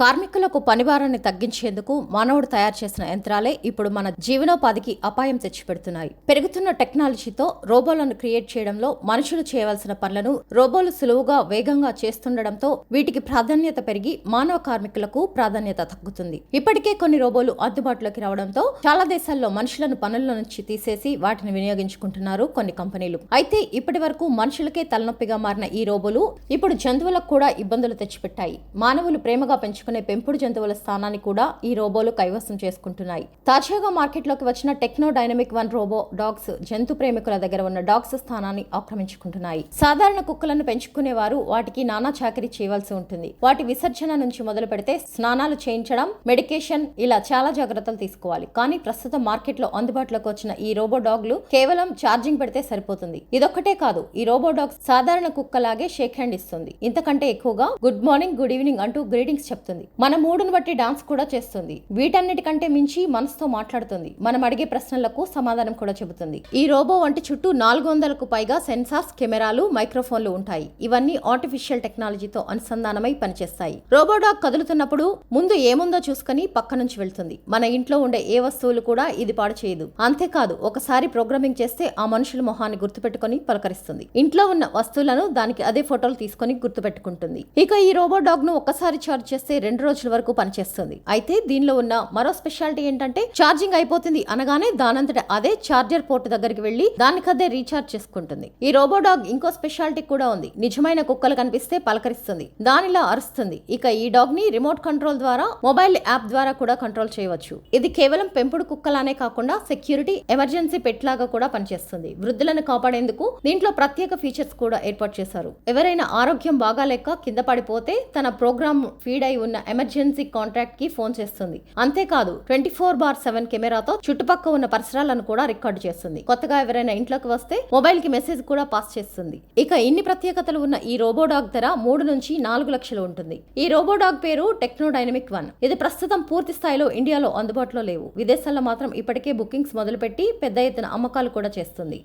కార్మికులకు పనిభారాన్ని తగ్గించేందుకు మానవుడు తయారు చేసిన యంత్రాలే ఇప్పుడు మన జీవనోపాధికి అపాయం తెచ్చిపెడుతున్నాయి. పెరుగుతున్న టెక్నాలజీతో రోబోలను క్రియేట్ చేయడంలో మనుషులు చేయవలసిన పనులను రోబోలు సులువుగా వేగంగా చేస్తుండటంతో వీటికి ప్రాధాన్యత పెరిగి మానవ కార్మికులకు ప్రాధాన్యత తగ్గుతుంది. ఇప్పటికే కొన్ని రోబోలు అందుబాటులోకి రావడంతో చాలా దేశాల్లో మనుషులను పనుల నుంచి తీసేసి వాటిని వినియోగించుకుంటున్నారు కొన్ని కంపెనీలు. అయితే ఇప్పటి వరకు మనుషులకే తలనొప్పిగా మారిన ఈ రోబోలు ఇప్పుడు జంతువులకు కూడా ఇబ్బందులు తెచ్చిపెట్టాయి. మానవులు ప్రేమగా పెంచుకుని పెంపుడు జంతువుల స్థానాన్ని కూడా ఈ రోబోలు కైవసం చేసుకుంటున్నాయి. తాజాగా మార్కెట్లోకి వచ్చిన Techno Dynamic One robo dogs జంతు ప్రేమికుల దగ్గర ఉన్న డాగ్స్ స్థానాన్ని ఆక్రమించుకుంటున్నాయి. సాధారణ కుక్కలను పెంచుకునే వారు వాటికి నానా చాకరీ చేయవలసి ఉంటుంది. వాటి విసర్జన నుంచి మొదలు పెడితే స్నానాలు చేయించడం మెడికేషన్ ఇలా చాలా జాగ్రత్తలు తీసుకోవాలి. కానీ ప్రస్తుతం మార్కెట్లో అందుబాటులోకి వచ్చిన ఈ రోబో డాగ్లు కేవలం ఛార్జింగ్ పెడితే సరిపోతుంది. ఇదొక్కటే కాదు ఈ రోబో డాగ్ సాధారణ కుక్కలాగే షేక్ హ్యాండ్ ఇస్తుంది. ఇంతకంటే ఎక్కువగా గుడ్ మార్నింగ్ గుడ్ ఈవినింగ్ అంటూ గ్రీటింగ్స్ చెప్తుంది. మన మూడును బట్టి డాన్స్ కూడా చేస్తుంది. వీటన్నిటికంటే మించి మనసుతో మాట్లాడుతుంది. మనం అడిగే ప్రశ్నలకు సమాధానం కూడా చెబుతుంది. ఈ రోబో వంటి చుట్టూ నాలుగు వందలకు పైగా సెన్సార్స్ కెమెరాలు మైక్రోఫోన్లు ఉంటాయి. ఇవన్నీ ఆర్టిఫిషియల్ టెక్నాలజీతో అనుసంధానమై పనిచేస్తాయి. రోబో డాగ్ కదులుతున్నప్పుడు ముందు ఏముందో చూసుకుని పక్క నుంచి వెళ్తుంది. మన ఇంట్లో ఉండే ఏ వస్తువులు కూడా ఇది పాడు చేయదు. అంతేకాదు ఒకసారి ప్రోగ్రామింగ్ చేస్తే ఆ మనుషుల మొహాన్ని గుర్తుపెట్టుకుని పలకరిస్తుంది. ఇంట్లో ఉన్న వస్తువులను దానికి అదే ఫోటోలు తీసుకొని గుర్తుపెట్టుకుంటుంది. ఇక ఈ రోబో డాగ్ను ఒక్కసారి చార్జ్ చేస్తే రెండు రోజుల వరకు పనిచేస్తుంది. అయితే దీనిలో ఉన్న మరో స్పెషాలిటీ ఏంటంటే ఛార్జింగ్ అయిపోతుంది అనగానే దానంతట అదే చార్జర్ పోర్ట్ దగ్గరికి వెళ్ళి దానికదే రీఛార్జ్ చేసుకుంటుంది. ఈ రోబో డాగ్ ఇంకో స్పెషాలిటీ కూడా ఉంది. నిజమైన కుక్కలు కనిపిస్తే పలకరిస్తుంది. దానిలా అరుస్తుంది. ఇక ఈ డాగ్ని రిమోట్ కంట్రోల్ ద్వారా మొబైల్ యాప్ ద్వారా కూడా కంట్రోల్ చేయవచ్చు. ఇది కేవలం పెంపుడు కుక్కలానే కాకుండా సెక్యూరిటీ ఎమర్జెన్సీ పెట్ లాగా కూడా పనిచేస్తుంది. వృద్ధులను కాపాడేందుకు దీంట్లో ప్రత్యేక ఫీచర్స్ కూడా ఏర్పాటు చేశారు. ఎవరైనా ఆరోగ్యం బాగాలేక కింద పడిపోతే తన ప్రోగ్రామ్ ఫీడ్ అయి ఉన్న ఎమర్జెన్సీ కాంట్రాక్ట్కి ఫోన్ చేస్తుంది. అంతేకాదు ట్వంటీ ఫోర్ బార్ సెవెన్ కెమెరాతో చుట్టుపక్క ఉన్న పరిసరాలను కూడా రికార్డు చేస్తుంది. కొత్తగా ఎవరైనా ఇంట్లోకి వస్తే మొబైల్కి మెసేజ్ కూడా పాస్ చేస్తుంది. ఇక ఇన్ని ప్రత్యేకతలు ఉన్న ఈ రోబో డాగ్ ధర మూడు నుంచి నాలుగు లక్షలు ఉంటుంది. ఈ రోబో డాగ్ పేరు టెక్నో డైనమిక్ వన్. ఇది ప్రస్తుతం పూర్తి స్థాయిలో ఇండియాలో అందుబాటులో లేవు. విదేశాల్లో మాత్రం ఇప్పటికే బుకింగ్స్ మొదలుపెట్టి పెద్ద ఎత్తున అమ్మకాలు కూడా చేస్తుంది.